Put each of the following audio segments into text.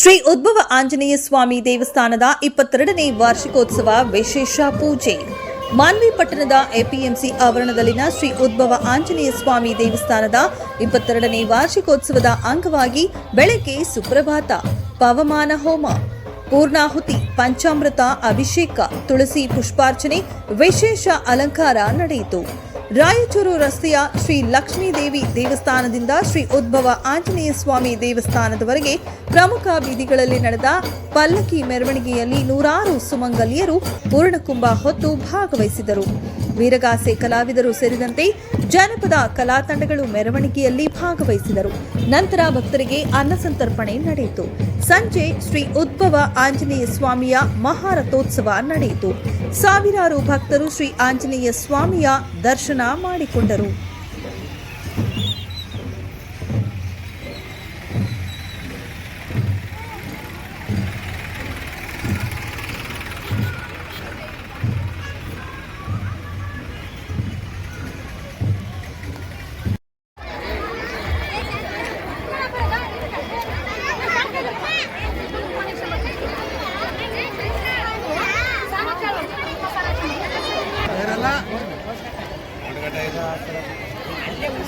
ಶ್ರೀ ಉದ್ಭವ ಆಂಜನೇಯ ಸ್ವಾಮಿ ದೇವಸ್ಥಾನದ ಇಪ್ಪತ್ತೆರಡನೇ ವಾರ್ಷಿಕೋತ್ಸವ ವಿಶೇಷ ಪೂಜೆ. ಮಾನ್ವಿ ಪಟ್ಟಣದ ಎಪಿಎಂಸಿ ಆವರಣದಲ್ಲಿನ ಶ್ರೀ ಉದ್ಭವ ಆಂಜನೇಯ ಸ್ವಾಮಿ ದೇವಸ್ಥಾನದ ಇಪ್ಪತ್ತೆರಡನೇ ವಾರ್ಷಿಕೋತ್ಸವದ ಅಂಗವಾಗಿ ಬೆಳಗ್ಗೆ ಸುಪ್ರಭಾತ, ಪವಮಾನ ಹೋಮ, ಪೂರ್ಣಾಹುತಿ, ಪಂಚಾಮೃತ, ಅಭಿಷೇಕ, ತುಳಸಿ ಪುಷ್ಪಾರ್ಚನೆ, ವಿಶೇಷ ಅಲಂಕಾರ ನಡೆಯಿತು. ರಾಯಚೂರು ರಸ್ತೆಯ ಶ್ರೀ ಲಕ್ಷ್ಮೀದೇವಿ ದೇವಸ್ಥಾನದಿಂದ ಶ್ರೀ ಉದ್ಭವ ಆಂಜನೇಯ ಸ್ವಾಮಿ ದೇವಸ್ಥಾನದವರೆಗೆ ಪ್ರಮುಖ ಬೀದಿಗಳಲ್ಲಿ ನಡೆದ ಪಲ್ಲಕ್ಕಿ ಮೆರವಣಿಗೆಯಲ್ಲಿ ನೂರಾರು ಸುಮಂಗಲಿಯರು ಪೂರ್ಣಕುಂಭ ಹೊತ್ತು ಭಾಗವಹಿಸಿದರು. ವೀರಗಾಸೆ ಕಲಾವಿದರು ಸೇರಿದಂತೆ ಜನಪದ ಕಲಾ ತಂಡಗಳು ಮೆರವಣಿಗೆಯಲ್ಲಿ ಭಾಗವಹಿಸಿದರು. ನಂತರ ಭಕ್ತರಿಗೆ ಅನ್ನಸಂತರ್ಪಣೆ ನಡೆಯಿತು. ಸಂಜೆ ಶ್ರೀ ಉದ್ಭವ ಆಂಜನೇಯ ಸ್ವಾಮಿಯ ಮಹಾರಥೋತ್ಸವ ನಡೆಯಿತು. ಸಾವಿರಾರು ಭಕ್ತರು ಶ್ರೀ ಆಂಜನೇಯ ಸ್ವಾಮಿಯ ದರ್ಶನ ಮಾಡಿಕೊಂಡರು.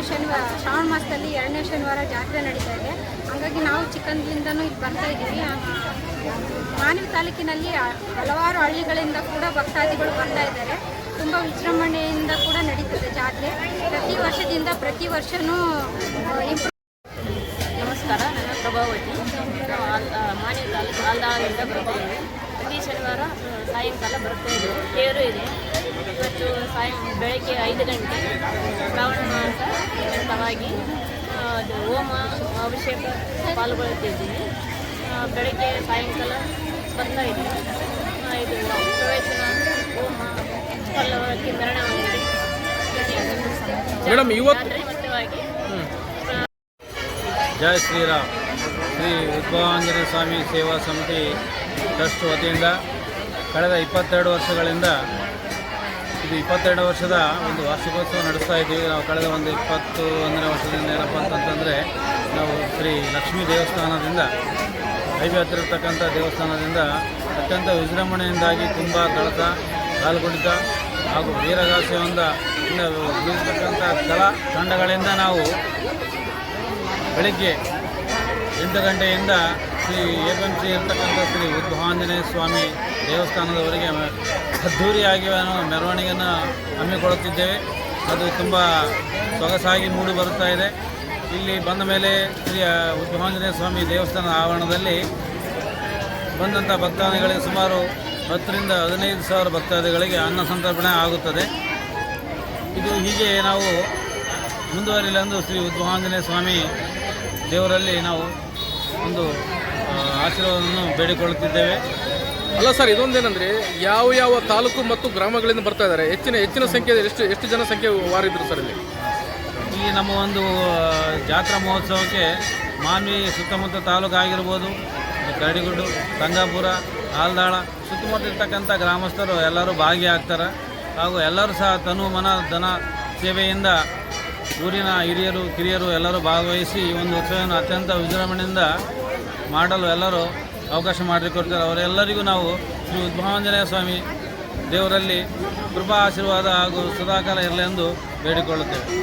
ಎರಡನೇ ಶನಿವಾರ, ಶ್ರಾವಣ ಮಾಸದಲ್ಲಿ ಎರಡನೇ ಶನಿವಾರ ಜಾತ್ರೆ ನಡೀತಾ ಇದೆ. ಹಾಗಾಗಿ ನಾವು ಚಿಕ್ಕಂದ್ರಿಂದನೂ ಇಲ್ಲಿ ಬರ್ತಾ ಇದ್ದೀವಿ. ಮಾನ್ವಿ ತಾಲೂಕಿನಲ್ಲಿ ಹಲವಾರು ಹಳ್ಳಿಗಳಿಂದ ಕೂಡ ಭಕ್ತಾದಿಗಳು ಬರ್ತಾ ಇದ್ದಾರೆ. ತುಂಬ ವಿಜೃಂಭಣೆಯಿಂದ ಕೂಡ ನಡೀತದೆ ಜಾತ್ರೆ. ಪ್ರತಿ ವರ್ಷದಿಂದ ಪ್ರತಿ ವರ್ಷನೂ ನಮಸ್ಕಾರ, ನನ್ನ ಪ್ರಭಾವತಿ. ಮಾನವಿ ತಾಲೂಕು ಆಲ್ದಾಳಿಂದ ಬರ್ತಾ ಪ್ರತಿ ಶನಿವಾರ ಸಾಯಂಕಾಲ ಬರ್ತಾ ಇದ್ದೀವಿ ತೇರು ಇದೆ. ಇವತ್ತು ಸಾಯಂ ಬೆಳಗ್ಗೆ ಐದು ಗಂಟೆ ಶ್ರಾವಣ ಮಾಸ ನಿಮಿತ್ತವಾಗಿ ಅದು ಹೋಮ ಅಭಿಷೇಕ ಪಾಲ್ಗೊಳ್ತಿದ್ದೀವಿ ಬೆಳಗ್ಗೆ ಸಾಯಂಕಾಲ ಬರ್ತಾ ಇದೆ. ಇದು ಪ್ರವೇಶನ ಹೋಮ ಪಲ್ಲವಕ್ಕೆ ಮರಣವಾಗಿದೆ ಮೇಡಮ್, ಇವತ್ತು- ಜಯ ಶ್ರೀರಾಮ್. ಶ್ರೀ ಉದ್ಭವಾಂಜನೇಯ ಸ್ವಾಮಿ ಸೇವಾ ಸಮಿತಿ ಟ್ರಸ್ಟ್ ವತಿಯಿಂದ ಕಳೆದ ಇಪ್ಪತ್ತೆರಡು ವರ್ಷಗಳಿಂದ ಇದು ಇಪ್ಪತ್ತೆರಡು ವರ್ಷದ ಒಂದು ವಾರ್ಷಿಕೋತ್ಸವ ನಡೆಸ್ತಾ ಇದ್ದೀವಿ. ನಾವು ಕಳೆದ ಒಂದು ಇಪ್ಪತ್ತು ಒಂದನೇ ವರ್ಷದಿಂದ ಏನಪ್ಪ ಅಂತಂತಂದರೆ ನಾವು ಶ್ರೀ ಲಕ್ಷ್ಮೀ ದೇವಸ್ಥಾನದಿಂದ ಹೈವೆ ಹತ್ತಿರತಕ್ಕಂಥ ದೇವಸ್ಥಾನದಿಂದ ಅತ್ಯಂತ ವಿಜೃಂಭಣೆಯಿಂದಾಗಿ ತುಂಬ ಕಳತ ಕಾಲ್ಗುಡಿತ ಹಾಗೂ ವೀರಗಾಸೆಯಿಂದ ಉಳಿದಿರ್ತಕ್ಕಂಥ ಕಲಾ ತಂಡಗಳಿಂದ ನಾವು ಬೆಳಿಗ್ಗೆ ಎಂಟು ಗಂಟೆಯಿಂದ ಶ್ರೀ ಎ ಪಿ ಇರ್ತಕ್ಕಂಥ ಶ್ರೀ ಉದ್ಭವಾಂಜನೇಯ ಸ್ವಾಮಿ ದೇವಸ್ಥಾನದವರೆಗೆ ಅದ್ಧೂರಿಯಾಗಿ ನಾವು ಮೆರವಣಿಗೆಯನ್ನು ಹಮ್ಮಿಕೊಳ್ಳುತ್ತಿದ್ದೇವೆ. ಅದು ತುಂಬ ಸೊಗಸಾಗಿ ಮೂಡಿ ಬರುತ್ತಾ ಇದೆ. ಇಲ್ಲಿ ಬಂದ ಮೇಲೆ ಶ್ರೀ ಉದ್ಭವಾಂಜನೇಯ ಸ್ವಾಮಿ ದೇವಸ್ಥಾನದ ಆವರಣದಲ್ಲಿ ಬಂದಂಥ ಭಕ್ತಾದಿಗಳಿಗೆ ಸುಮಾರು ಹತ್ತರಿಂದ ಹದಿನೈದು ಸಾವಿರ ಭಕ್ತಾದಿಗಳಿಗೆ ಅನ್ನ ಸಂತರ್ಪಣೆ ಆಗುತ್ತದೆ. ಇದು ಹೀಗೆ ನಾವು ಮುಂದುವರಿಲೆಂದು ಶ್ರೀ ಉದ್ಭವಾಂಜನೇಯ ಸ್ವಾಮಿ ದೇವರಲ್ಲಿ ನಾವು ಒಂದು ಆಶೀರ್ವಾದವನ್ನು ಬೇಡಿಕೊಳ್ಳುತ್ತಿದ್ದೇವೆ. ಅಲ್ಲ ಸರ್, ಇದೊಂದೇನಂದ್ರೆ ಯಾವ ಯಾವ ತಾಲೂಕು ಮತ್ತು ಗ್ರಾಮಗಳಿಂದ ಬರ್ತಾ ಇದ್ದಾರೆ? ಹೆಚ್ಚಿನ ಹೆಚ್ಚಿನ ಸಂಖ್ಯೆ ಎಷ್ಟು ಎಷ್ಟು ಜನ ಸಂಖ್ಯೆ ವಾರಿದ್ರು ಸರ್ ಇಲ್ಲಿ? ಈ ನಮ್ಮ ಒಂದು ಜಾತ್ರಾ ಮಹೋತ್ಸವಕ್ಕೆ ಮಾನ್ವಿ ಸುತ್ತಮುತ್ತ ತಾಲೂಕು ಆಗಿರ್ಬೋದು ಕರಡಿಗುಡ್ಡು, ಗಂಗಾಪುರ ಆಲ್ದಾಳ ಸುತ್ತಮುತ್ತ ಇರ್ತಕ್ಕಂಥ ಗ್ರಾಮಸ್ಥರು ಎಲ್ಲರೂ ಭಾಗಿಯಾಗ್ತಾರೆ. ಹಾಗೂ ಎಲ್ಲರೂ ಸಹ ತನು ಮನ, ಧನ ಸೇವೆಯಿಂದ ಊರಿನ ಹಿರಿಯರು, ಕಿರಿಯರು ಎಲ್ಲರೂ ಭಾಗವಹಿಸಿ ಈ ಒಂದು ಉತ್ಸವವನ್ನು ಅತ್ಯಂತ ವಿಜೃಂಭಣೆಯಿಂದ ಮಾಡಲು ಎಲ್ಲರೂ ಅವಕಾಶ ಮಾಡಿಕೊಡ್ತಾರೆ. ಅವರೆಲ್ಲರಿಗೂ ನಾವು ಶ್ರೀ ಉದ್ಭವಾಂಜನೇಯ ಸ್ವಾಮಿ ದೇವರಲ್ಲಿ ಕೃಪಾ, ಆಶೀರ್ವಾದ ಹಾಗೂ ಸದಾಕಾಲ ಇರಲೆಂದು ಬೇಡಿಕೊಳ್ಳುತ್ತೇವೆ.